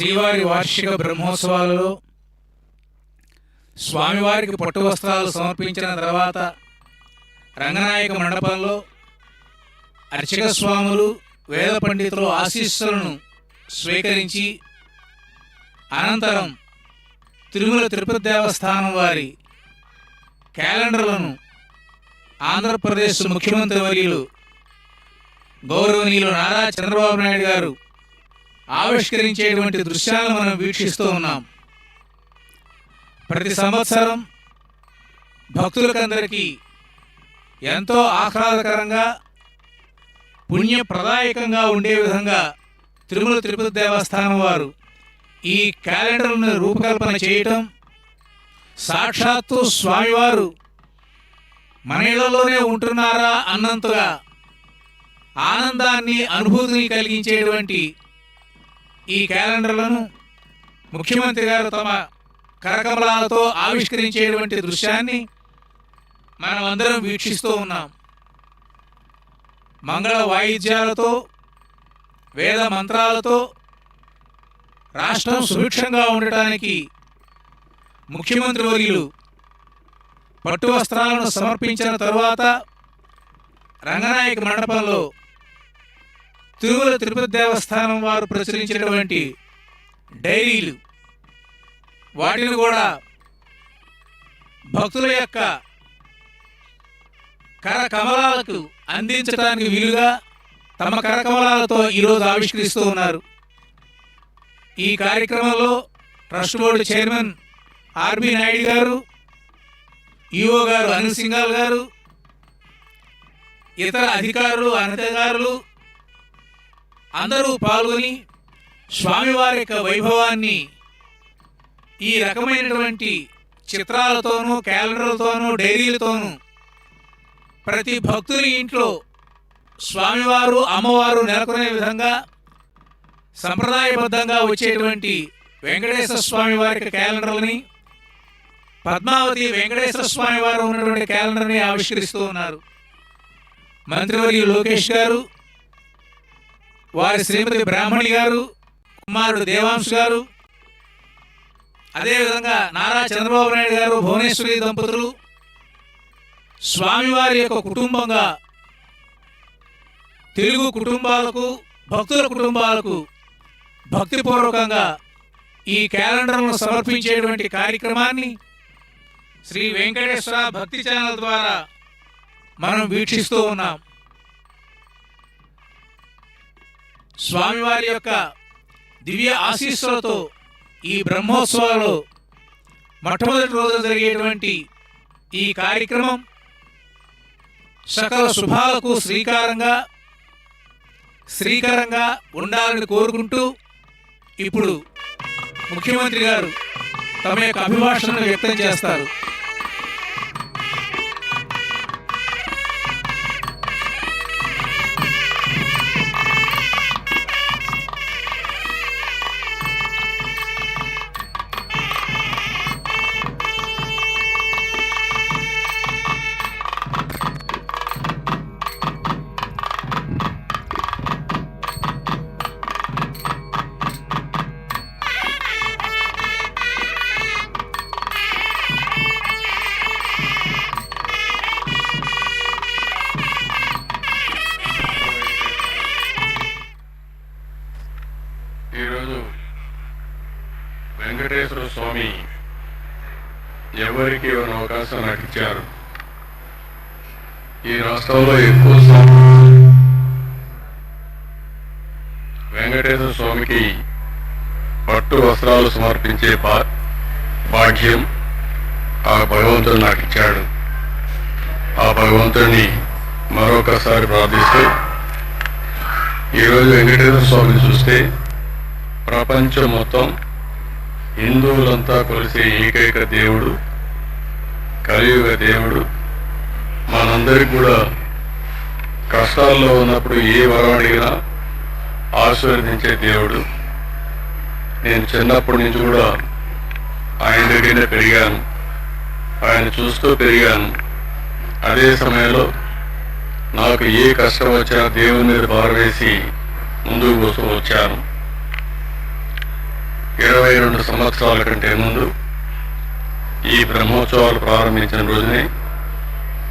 శ్రీవారి వార్షిక బ్రహ్మోత్సవాలలో స్వామివారికి పట్టు వస్త్రాలు సమర్పించిన తర్వాత రంగనాయక మండపంలో అర్చక స్వాములు వేద పండితులు ఆశీస్సులను స్వీకరించి అనంతరం తిరుమల తిరుపతి దేవస్థానం వారి క్యాలెండర్లను ఆంధ్రప్రదేశ్ ముఖ్యమంత్రి వర్యులు గౌరవనీయులు నారా చంద్రబాబు నాయుడు గారు ఆవిష్కరించేటువంటి దృశ్యాలను మనం వీక్షిస్తూ ఉన్నాం. ప్రతి సంవత్సరం భక్తులకందరికీ ఎంతో ఆహ్లాదకరంగా పుణ్యప్రదాయకంగా ఉండే విధంగా తిరుమల తిరుపతి దేవస్థానం వారు ఈ క్యాలెండర్ను రూపకల్పన చేయటం సాక్షాత్తు స్వామివారు మన ఇళ్ళలోనే ఉంటున్నారా అన్నంతగా ఆనందాన్ని అనుభూతిని కలిగించేటువంటి ఈ క్యాలెండర్లను ముఖ్యమంత్రి గారు తమ కరకమలాలతో ఆవిష్కరించేటువంటి దృశ్యాన్ని మనం అందరం వీక్షిస్తూ ఉన్నాం. మంగళ వాయిద్యాలతో వేద మంత్రాలతో రాష్ట్రం సుభిక్షంగా ఉండటానికి ముఖ్యమంత్రి వర్యులు పట్టు వస్త్రాలను సమర్పించిన తరువాత రంగనాయక మండపంలో తిరుమల తిరుపతి దేవస్థానం వారు ప్రచురించినటువంటి డైరీలు వాటిని కూడా భక్తుల యొక్క కరకమలాలకు అందించడానికి వీలుగా తమ కరకమలాలతో ఈరోజు ఆవిష్కరిస్తూ ఉన్నారు. ఈ కార్యక్రమంలో trust board chairman R B Naidu garu E O garu Anil Singhal గారు ఇతర అధికారులు అనధికారులు అందరూ పాల్గొని స్వామివారి యొక్క వైభవాన్ని ఈ రకమైనటువంటి చిత్రాలతోనూ క్యాలెండర్లతోనూ డైరీలతోనూ ప్రతి భక్తుని ఇంట్లో స్వామివారు అమ్మవారు నెలకొనే విధంగా సంప్రదాయబద్ధంగా వచ్చేటువంటి వెంకటేశ్వర స్వామి వారి క్యాలెండర్ని పద్మావతి వెంకటేశ్వర స్వామి వారు ఉన్నటువంటి క్యాలెండర్ని ఆవిష్కరిస్తూ ఉన్నారు. మంత్రివర్యులు లోకేష్ గారు వారి శ్రీమతి బ్రాహ్మణి గారు కుమారుడు దేవాంశ్ గారు అదేవిధంగా నారా చంద్రబాబు నాయుడు గారు భువనేశ్వరి దంపతులు స్వామివారి యొక్క కుటుంబంగా తెలుగు కుటుంబాలకు భక్తుల కుటుంబాలకు భక్తిపూర్వకంగా ఈ క్యాలెండర్ను సమర్పించేటువంటి కార్యక్రమాన్ని శ్రీ వెంకటేశ్వర భక్తి ఛానల్ ద్వారా మనం వీక్షిస్తూ ఉన్నాం. స్వామివారి యొక్క దివ్య ఆశీస్సులతో ఈ బ్రహ్మోత్సవాలు మొట్టమొదటి రోజు జరిగేటువంటి ఈ కార్యక్రమం సకల శుభాలకు శ్రీకారంగా శ్రీకరంగా ఉండాలని కోరుకుంటూ ఇప్పుడు ముఖ్యమంత్రి గారు తమ యొక్క అభిభాషణను వ్యక్తం చేస్తారు. ఎవరికి ఇవ్వని అవకాశం నాకు ఇచ్చారు. ఈ రాష్ట్రంలో ఎక్కువ స్వామి వెంకటేశ్వర స్వామికి పట్టు వస్త్రాలు సమర్పించే భాగ్యం ఆ భగవంతుడు నాకు ఇచ్చాడు. ఆ భగవంతుడిని మరొకసారి ప్రార్థిస్తూ ఈరోజు వెంకటేశ్వర స్వామిని చూస్తే ప్రపంచం మొత్తం హిందువులంతా కొలిసే ఏకైక దేవుడు కలియుగ దేవుడు. మనందరికి కూడా కష్టాల్లో ఉన్నప్పుడు ఏ వరం అడిగినా ఆశీర్వదించే దేవుడు. నేను చిన్నప్పటి నుంచి కూడా ఆయన దగ్గరనే పెరిగాను. ఆయన చూస్తూ పెరిగాను. అదే సమయంలో నాకు ఏ కష్టం వచ్చినా దేవుని మీద పారవేసి ముందుకు కోసం వచ్చాను. ఇరవై రెండు సంవత్సరాల కంటే ముందు ఈ బ్రహ్మోత్సవాలు ప్రారంభించిన రోజునే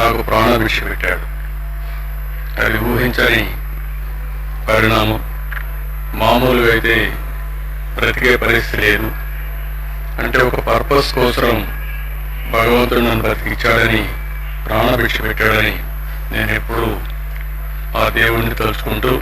నాకు ప్రాణభిక్ష పెట్టాడు. అది ఊహించని పరిణామం. మామూలుగా అయితే బ్రతికే పరిస్థితి లేదు. అంటే ఒక పర్పస్ కోసం భగవంతుడు నన్ను బ్రతికిచ్చాడని ప్రాణభిక్ష పెట్టాడని నేను ఎప్పుడూ ఆ దేవుణ్ణి తలుచుకుంటూ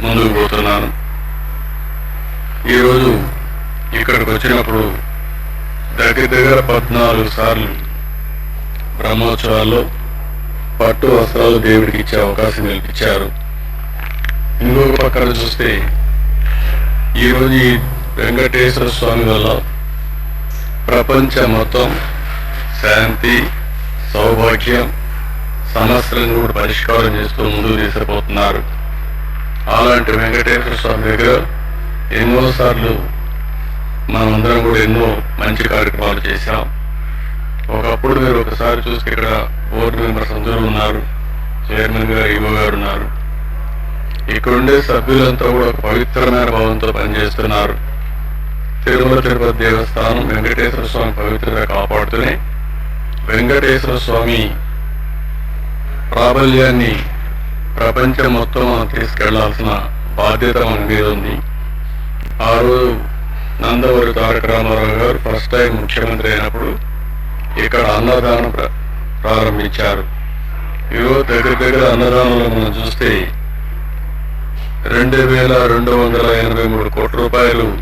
ముందుకు పోతున్నాను. ఈరోజు ఇక్కడికి వచ్చినప్పుడు దగ్గర దగ్గర పద్నాలుగు సార్లు బ్రహ్మోత్సవాల్లో పట్టు వస్త్రాలు దేవుడికి ఇచ్చే అవకాశం కల్పించారు. ఇంకొక పక్కన చూస్తే ఈరోజు ఈ వెంకటేశ్వర స్వామి వల్ల ప్రపంచం మొత్తం శాంతి సౌభాగ్యం సమస్యలను కూడా పరిష్కారం చేస్తూ ముందుకు తీసుకుపోతున్నారు. అలాంటి వెంకటేశ్వర స్వామి దగ్గర ఎన్నోసార్లు మనమందరం కూడా ఎన్నో మంచి కార్యక్రమాలు చేశాం. ఒకప్పుడు మీరు ఒకసారి చూస్తే ఇక్కడ బోర్డు మెంబర్స్ అందరూ ఉన్నారు. చైర్మన్ గారు ఈవో గారు ఉన్నారు. ఇక్కడుండే సభ్యులంతా కూడా ఒక పవిత్రమైన భావంతో పనిచేస్తున్నారు. తిరుమల తిరుపతి దేవస్థానం వెంకటేశ్వర స్వామి పవిత్రత కాపాడుతూనే వెంకటేశ్వర స్వామి ప్రాబల్యాన్ని ప్రపంచం మొత్తం మనం తీసుకెళ్ళాల్సిన బాధ్యత మన మీద ఉంది. ఆ రోజు నందవరి తారక రామారావు గారు ఫస్ట్ టైం ముఖ్యమంత్రి అయినప్పుడు ఇక్కడ అన్నదానం ప్ర- ప్రారంభించారు. ఈరోజు దగ్గర దగ్గర అన్నదానంలో మనం చూస్తే రెండు వేల రెండు వందల ఎనభై మూడు కోట్ల రూపాయలు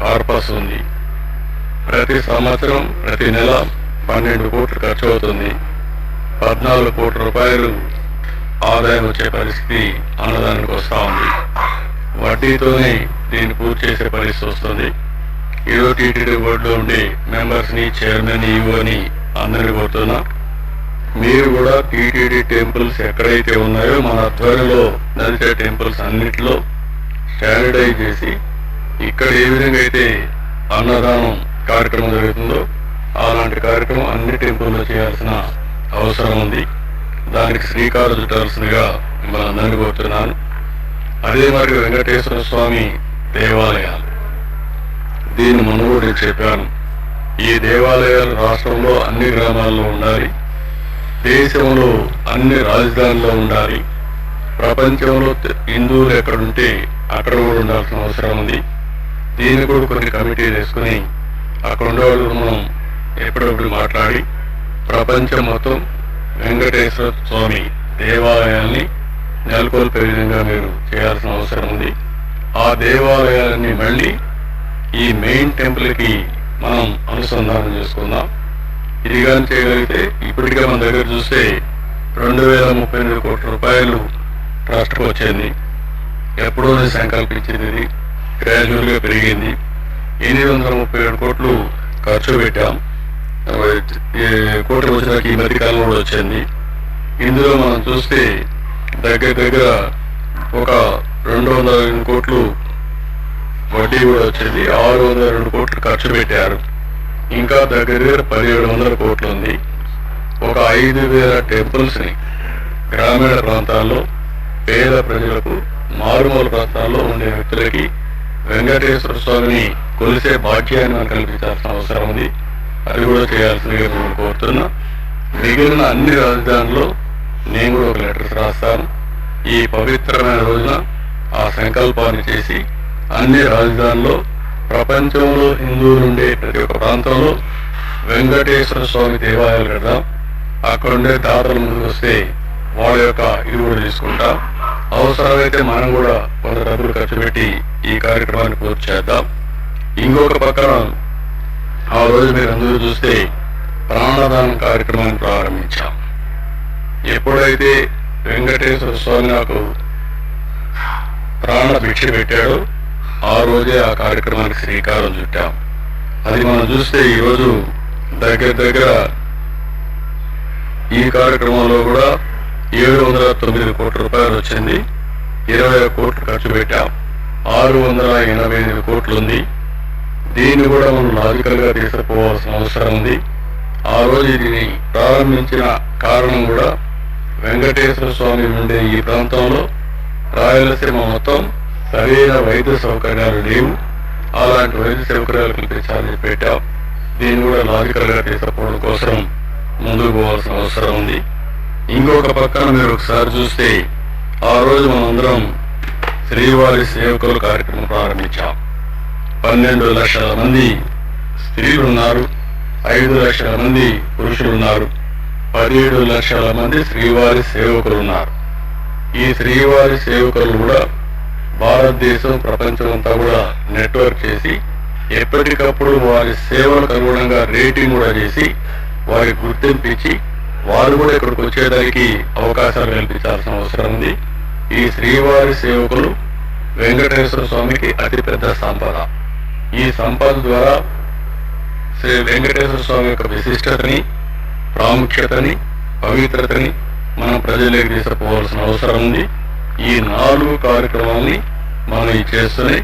కార్పస్ ఉంది. ప్రతి సంవత్సరం ప్రతి నెల పన్నెండు కోట్లు ఖర్చు అవుతుంది. పద్నాలుగు కోట్ల రూపాయలు ఆదాయం వచ్చే పరిస్థితి అన్నదానికి వస్తూ ఉంది. వడ్డీతోనే దీన్ని పూర్తి చేసే పరిస్థితి వస్తుంది. ఈరోజు టీటీడీ బోర్డులో ఉండే మెంబర్స్ని చైర్మన్ ఈఓని అందరినీ కోరుతున్నా. మీరు కూడా టీటీడీ టెంపుల్స్ ఎక్కడైతే ఉన్నాయో మన ఆధ్వర్యంలో నడిచే టెంపుల్స్ అన్నిటిలో స్టాండర్డైజ్ చేసి ఇక్కడ ఏ విధంగా అయితే అన్నదానం కార్యక్రమం జరుగుతుందో అలాంటి కార్యక్రమం అన్ని టెంపుల్లో చేయాల్సిన అవసరం ఉంది. దానికి శ్రీకారం చుట్టాల్సిందిగా మిమ్మల్ని అందరినీ కోరుతున్నాను. అదే మరి వెంకటేశ్వర స్వామి దేవాలయాలు. దీన్ని మొన్న కూడా చెప్పాను. ఈ దేవాలయాలు రాష్ట్రంలో అన్ని గ్రామాల్లో ఉండాలి. దేశంలో అన్ని రాజధానిలో ఉండాలి. ప్రపంచంలో హిందువులు ఎక్కడుంటే అక్కడ కూడా ఉండాల్సిన అవసరం ఉంది. దీన్ని కూడా కొన్ని కమిటీలు వేసుకుని అక్కడ ఉండేవాళ్ళు మనం ఎప్పుడప్పుడు మాట్లాడి ప్రపంచం మొత్తం వెంకటేశ్వర స్వామి దేవాలయాల్ని నెలకొల్పే విధంగా మీరు చేయాల్సిన అవసరం ఉంది. ఆ దేవాలయాలన్నీ మళ్ళీ ఈ మెయిన్ టెంపుల్కి మనం అనుసంధానం చేసుకుందాం. ఇది కానీ చేయగలిగితే ఇప్పటికే మన దగ్గర చూస్తే రెండు వేల ముప్పై ఎనిమిది కోట్ల రూపాయలు ట్రస్ట్కి వచ్చింది. ఎప్పుడో సంకల్పించింది ఇది గ్రాడ్యువల్గా పెరిగింది. ఎనిమిది వందల ముప్పై ఏడు కోట్లు ఖర్చు పెట్టాం. కోట్లు వచ్చినాక ఈ మధ్య కాలంలో కూడా వచ్చింది. ఇందులో మనం చూస్తే దగ్గర దగ్గర ఒక రెండు వందల కోట్లు వడ్డీ కూడా వచ్చింది ఆరు వందల రెండు కోట్లు ఖర్చు పెట్టారు. ఇంకా దగ్గర దగ్గర పదిహేడు వందల కోట్లు ఉంది. ఒక ఐదు వేల టెంపుల్స్ని గ్రామీణ ప్రాంతాల్లో పేద ప్రజలకు మారుమూల ప్రాంతాల్లో ఉండే వ్యక్తులకి వెంకటేశ్వర స్వామిని కొలిసే భాగ్యాన్ని మనం కల్పించాల్సిన అవసరం ఉంది. అది కూడా చేయాల్సిందిగా మేము కోరుతున్నా. మిగిలిన అన్ని రాజధానుల్లో నేను కూడా ఒక లెటర్ రాస్తాను. ఈ పవిత్రమైన రోజున ఆ సంకల్పాన్ని చేసి అన్ని రాజధానిలో ప్రపంచంలో హిందువులు ఉండే ప్రతి ఒక్క ప్రాంతంలో వెంకటేశ్వర స్వామి దేవాలయాలు కడదాం. అక్కడ ఉండే దాతలు ముందుకు వస్తే వాళ్ళ యొక్క ఇది కూడా తీసుకుంటాం. అవసరమైతే మనం కూడా కొంత డబ్బులు ఖర్చు పెట్టి ఈ కార్యక్రమాన్ని పూర్తి చేద్దాం. ఇంకొక పక్కన ఆ రోజు మీరు అందరూ చూస్తే ప్రాణదానం కార్యక్రమాన్ని ప్రారంభించాం. ఎప్పుడైతే వెంకటేశ్వర స్వామి నాకు ప్రాణ భిక్ష పెట్టాడో ఆ రోజే ఆ కార్యక్రమానికి శ్రీకారం చుట్టాం. అది మనం చూస్తే ఈరోజు దగ్గర దగ్గర ఈ కార్యక్రమంలో కూడా ఏడు వందల తొమ్మిది కోట్ల రూపాయలు వచ్చింది. ఇరవై కోట్లు ఖర్చు పెట్టాం. ఆరు వందల ఎనభై ఎనిమిది కోట్లు ఉంది. దీన్ని కూడా మనం లాజికల్గా తీసుకుపోవాల్సిన అవసరం ఉంది. ఆ రోజు దీన్ని ప్రారంభించిన కారణం కూడా వెంకటేశ్వర స్వామి ఉండే ఈ ప్రాంతంలో రాయలసీమ మొత్తం సరైన వైద్య సౌకర్యాలు లేవు. అలాంటి వైద్య సౌకర్యాలు కల్పించాలని పెట్టాం. దీన్ని కూడా లాజికల్గా తీసుకుపోవడం కోసం ముందుకు పోవాల్సిన అవసరం ఉంది. ఇంకొక పక్కన మీరు ఒకసారి చూస్తే ఆ రోజు మనందరం శ్రీవారి సేవకుల కార్యక్రమం ప్రారంభించాం. పన్నెండు లక్షల మంది స్త్రీలు ఉన్నారు ఐదు లక్షల మంది పురుషులు ఉన్నారు పదిహేడు లక్షల మంది శ్రీవారి సేవకులు ఉన్నారు ఈ శ్రీవారి సేవకులు కూడా భారతదేశం ప్రపంచం అంతా కూడా నెట్వర్క్ చేసి ఎప్పటికప్పుడు వారి సేవలకు అనుగుణంగా రేటింగ్ కూడా చేసి వారికి గుర్తింపు ఇచ్చి వారు కూడా ఇక్కడికి వచ్చేదానికి అవకాశాలు కల్పించాల్సిన అవసరం ఉంది. ఈ శ్రీవారి సేవకులు వెంకటేశ్వర స్వామికి అతిపెద్ద సంపద. ఈ సంపద ద్వారా శ్రీ వెంకటేశ్వర స్వామి యొక్క విశిష్టతని ప్రాముఖ్యతని పవిత్రతని మనం ప్రజలకు తీసుకుపోవాల్సిన అవసరం ఉంది. ఈ నాలుగు కార్యక్రమాలని మనం చేస్తున్నాయి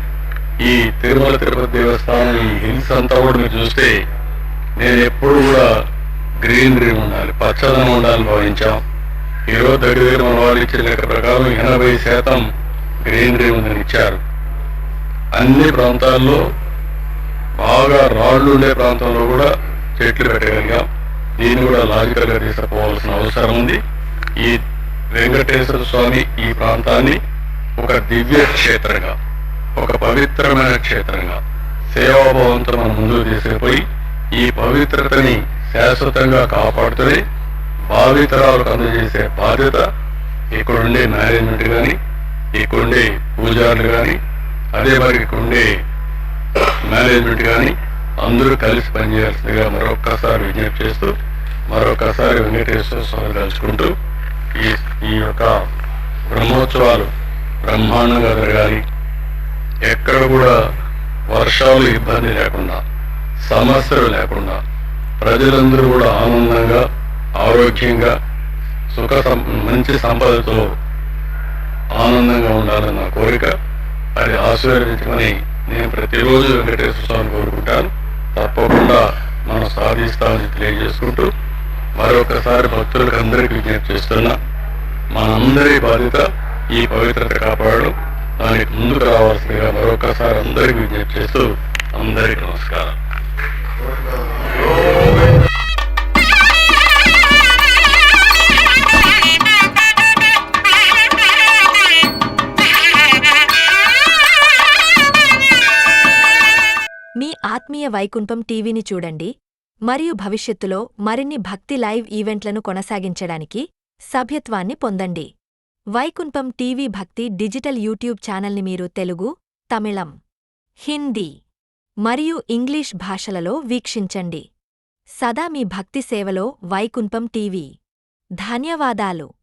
ఈ తిరుమల తిరుపతి దేవస్థానం ఈ హిల్స్ అంతా కూడా మీరు చూస్తే నేను ఎప్పుడు కూడా గ్రీనరీ ఉండాలి పచ్చదనం ఉండాలని భావించాం. ఈరోజు దగ్గర దగ్గర మన వాళ్ళు ఇచ్చిన లెక్క ప్రకారం ఎనభై శాతం గ్రీనరీ ఉందని ఇచ్చారు. అన్ని ప్రాంతాల్లో బాగా రాళ్ళు ఉండే ప్రాంతంలో కూడా చెట్లు పెట్టగలిగాం. దీన్ని కూడా లాజికల్గా తీసుకుపోవాల్సిన అవసరం ఉంది. ఈ వెంకటేశ్వర స్వామి ఈ ప్రాంతాన్ని ఒక దివ్య క్షేత్రంగా ఒక పవిత్రమైన క్షేత్రంగా సేవాభావంతో మనం ముందుకు తీసుకుపోయి ఈ పవిత్రతని శాశ్వతంగా కాపాడుతూనే భావితరాలకు అందజేసే బాధ్యత ఇక్కడుండే మేనేజ్మెంట్ కానీ ఇక్కడుండే పూజారులు కానీ అదే మరి ఇక్కడుండే మేనేజ్మెంట్ కానీ అందరూ కలిసి పనిచేయాల్సిందిగా మరొక్కసారి విజ్ఞప్తి చేస్తూ మరొకసారి వెంకటేశ్వర స్వామి కలుసుకుంటూ ఈ ఈ యొక్క బ్రహ్మోత్సవాలు బ్రహ్మాండంగా జరగాలి. ఎక్కడ కూడా వర్షాలు ఇబ్బంది లేకుండా సమస్యలు లేకుండా ప్రజలందరూ కూడా ఆనందంగా ఆరోగ్యంగా సుఖ సం- మంచి సంపదతో ఆనందంగా ఉండాలన్న కోరిక. అది ఆశీర్వదించమని నేను ప్రతిరోజు వెంకటేశ్వర స్వామిని కోరుకుంటాను. తప్పకుండా మనం సాధిస్తామని తెలియజేసుకుంటూ మరొకసారి భక్తులకు అందరికీ విజ్ఞప్తి చేస్తున్నా మనందరి బాధ్యత ఈ పవిత్రత కాపాడడం. దానికి ముందుకు రావాల్సిందిగా మరొకసారి అందరికీ విజ్ఞప్తి చేస్తూ అందరికీ నమస్కారం. మీ ఆత్మీయ వైకుంఠం టీవీని చూడండి. మరియు భవిష్యత్తులో మరిన్ని భక్తి లైవ్ ఈవెంట్లను కొనసాగించడానికి సభ్యత్వాన్ని పొందండి. Vaikuntham TV Bhakti digital YouTube ఛానల్ని మీరు తెలుగు తమిళం హిందీ మరియు ఇంగ్లీష్ భాషలలో వీక్షించండి. సదా మీ భక్తి సేవలో వైకుంఠం టీవీ. ధన్యవాదాలు.